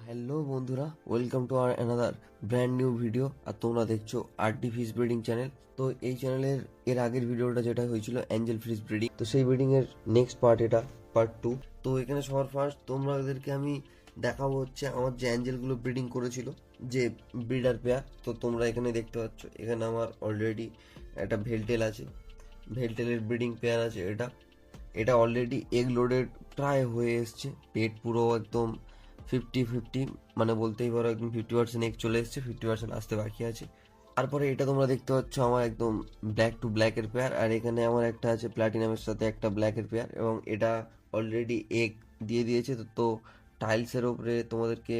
Hello বন্ধুরা welcome to R another brand new video আর তোমরা দেখছ আরটি ফিস ব্রিডিং চ্যানেল তো এই চ্যানেলের এর আগের ভিডিওটা যেটা হয়েছিল অ্যাঞ্জেল ফিস ব্রিডিং তো সেই ব্রিডিং এর নেক্সট পার্ট এটা পার্ট টু তো এখানে সবার ফার্স্ট তোমরা ওদেরকে আমি দেখাবো হচ্ছে আমার যে অ্যাঞ্জেলগুলো ব্রিডিং করেছিল, যে ব্রিডার পেয়ার তো তোমরা এখানে দেখতে পাচ্ছ, এখানে আমার অলরেডি একটা ভেলটেল আছে। ভেলটেলের ব্রিডিং পেয়ার আছে এটা। এটা অলরেডি এগ লোডেড প্রায় হয়ে এসছে। পেট পুরো একদম ফিফটি ফিফটি মানে বলতেই পারো একদম ফিফটি পার্সেন্ট এক চলে এসছে ফিফটি পার্সেন্ট আসতে বাকি আছে। তারপরে এটা তোমরা দেখতে পাচ্ছ আমার একদম ব্ল্যাক টু ব্ল্যাকের পেয়ার আর এখানে আমার একটা আছে প্ল্যাটিনামের সাথে একটা ব্ল্যাকের পেয়ার এবং এটা অলরেডি এগ দিয়ে দিয়েছে। তো টাইলসের ওপরে তোমাদেরকে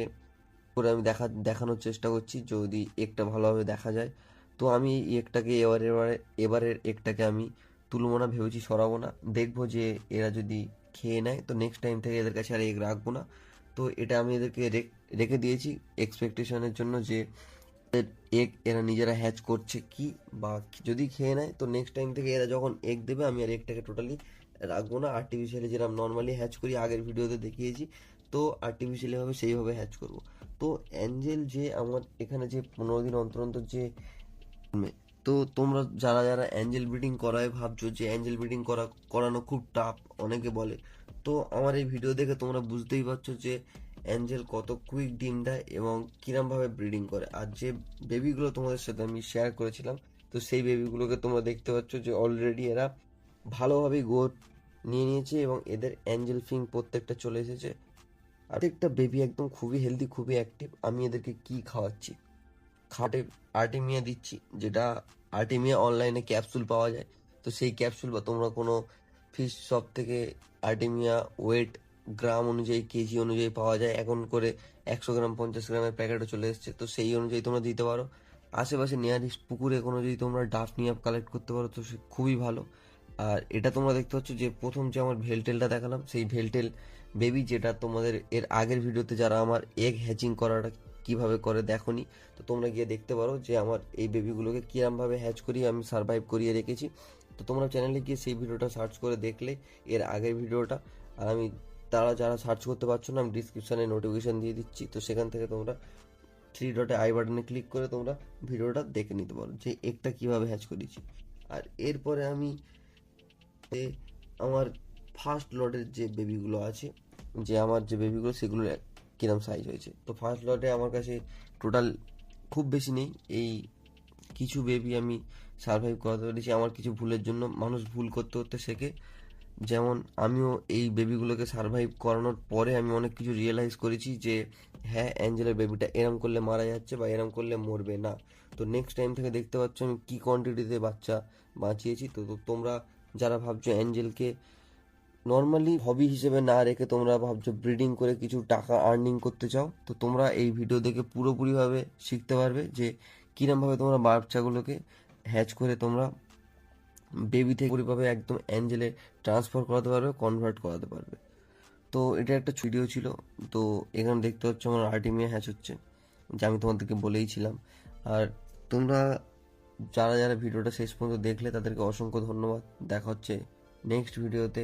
করে আমি দেখা, দেখানোর চেষ্টা করছি, যদি একটা ভালোভাবে দেখা যায়। তো আমি একটাকে এবারে এবারে, এবারের একটাকে আমি তুলবো না, ভেবেছি সরাবো না। দেখব যে এরা যদি খেয়ে নেয়, তো নেক্সট টাইম থেকে এদের কাছে আর এগ রাখব না। তো এটা আমি এদেরকে রেখ- দিয়েছি এক্সপেকটেশনের জন্য যে এগ এরা নিজেরা হ্যাচ করছে কি বা যদি খেয়ে নেয় তো নেক্সট টাইম থেকে এরা যখন এগ দেবে আমি আর এগটাকে টোটালি রাখব না। আর্টিফিশিয়ালি যেরকম নর্মালি হ্যাচ করি, আগের ভিডিওতে দেখিয়েছি, তো আর্টিফিশিয়ালি ভাবে সেইভাবে হ্যাচ করব। তো অ্যাঞ্জেল যে আমার এখানে যে পনেরো দিন অন্তর অন্তর যে তো তোমরা যারা যারা অ্যাঞ্জেল ব্রিডিং করায়, ভাবছ যে অ্যাঞ্জেল ব্রিডিং করা, করানো খুব টাফ অনেকে বলে। তো আমার এই ভিডিও দেখে তোমরা বুঝতেই পারছ যে অ্যাঞ্জেল কত কুইক ডিম দেয় এবং কিরমভাবে ব্রিডিং করে। আর যে বেবিগুলো তোমাদের সাথে আমি শেয়ার করেছিলাম, তো সেই বেবিগুলোকে তোমরা দেখতে পাচ্ছ যে অলরেডি এরা ভালোভাবে গোট নিয়ে নিয়েছে এবং এদের অ্যাঞ্জেল ফিং প্রত্যেকটা চলে এসেছে। আর একটা বেবি একদম খুবই হেলদি খুবই অ্যাক্টিভ আমি এদেরকে কি খাওয়াচ্ছি? খাটে আর্টিমিয়া দিচ্ছি, যেটা আর্টিমিয়া অনলাইনে ক্যাপসুল পাওয়া যায়। তো সেই ক্যাপসুল বা তোমরা কোনো ফিশ শপ থেকে আর্টিমিয়া ওয়েট গ্রাম অনুযায়ী কেজি অনুযায়ী পাওয়া যায়। এখন করে একশো গ্রাম, পঞ্চাশ গ্রামের প্যাকেটও চলে এসেছে। তো সেই অনুযায়ী তোমরা দিতে পারো। আশেপাশে নিয়ারিস্ট পুকুরে কোনো যদি তোমরা ডাফ নিয়ে কালেক্ট করতে পারো, তো সে খুবই ভালো। আর এটা তোমরা দেখতে পাচ্ছ যে প্রথম যে আমার ভেলটেলটা দেখালাম, সেই ভেলটেল বেবি যেটা তোমাদের এর আগের ভিডিওতে যারা আমার এগ হ্যাচিং করাটা কীভাবে করে দেখোনি। তো তোমরা গিয়ে দেখতে পারো যে আমার এই বেবিগুলোকে কিরমভাবে হ্যাচ করিয়ে আমি সার্ভাইভ করিয়ে রেখেছি। তো তোমরা চ্যানেলে গিয়ে সেই ভিডিওটা সার্চ করে দেখলে এর আগের ভিডিওটা। আর আমি তারা যারা সার্চ করতে পারছ না, আমি ডিসক্রিপশানে নোটিফিকেশন দিয়ে দিচ্ছি। তো সেখান থেকে তোমরা থ্রি ডটে আই বাটনে ক্লিক করে তোমরা ভিডিওটা দেখে নিতে পারো যে একটা কীভাবে হ্যাচ করেছি। আর এরপরে আমি আমার ফার্স্ট লটের যে বেবিগুলো আছে, যে আমার যে বেবিগুলো সেগুলো কিরম সাইজ হয়েছে। তো ফার্স্ট লটে আমার কাছে টোটাল খুব বেশি নেই। এই কিছু বেবি আমি সার্ভাইভ করাতে পেরেছি আমার কিছু ভুলের জন্য। মানুষ ভুল করতে করতে শেখে। যেমন আমিও এই বেবিগুলোকে সার্ভাইভ করানোর পরে আমি অনেক কিছু রিয়েলাইজ করেছি যে হ্যাঁ অ্যাঞ্জেলের বেবিটা এরম করলে মারা যাচ্ছে বা এরম করলে মরবে না। তো নেক্সট টাইম থেকে দেখতে পাচ্ছ আমি কী কোয়ান্টিটিতে বাচ্চা বাঁচিয়েছি। তো তোমরা যারা ভাবছ অ্যাঞ্জেলকে নর্মালি হবি হিসেবে না রেখে তোমরা ভাবছ ব্রিডিং করে কিছু টাকা আর্নিং করতে চাও, তো তোমরা এই ভিডিও দেখে পুরোপুরিভাবে শিখতে পারবে যে কীরমভাবে তোমরা বাচ্চাগুলোকে হ্যাচ করে তোমরা বেবি থেকে পুরোপুরিভাবে একদম অ্যাঞ্জেলে ট্রান্সফার করাতে পারবে কনভার্ট করাতে পারবে। তো এটা একটা ভিডিও ছিল, তো এখানে দেখতে হচ্ছে আমার আর্টিমিয়া হ্যাচ হচ্ছে, যে আমি তোমাদেরকে বলেইছিলাম আর তোমরা যারা যারা ভিডিওটা শেষ পর্যন্ত দেখলে, তাদেরকে অসংখ্য ধন্যবাদ। দেখা হচ্ছে নেক্সট ভিডিওতে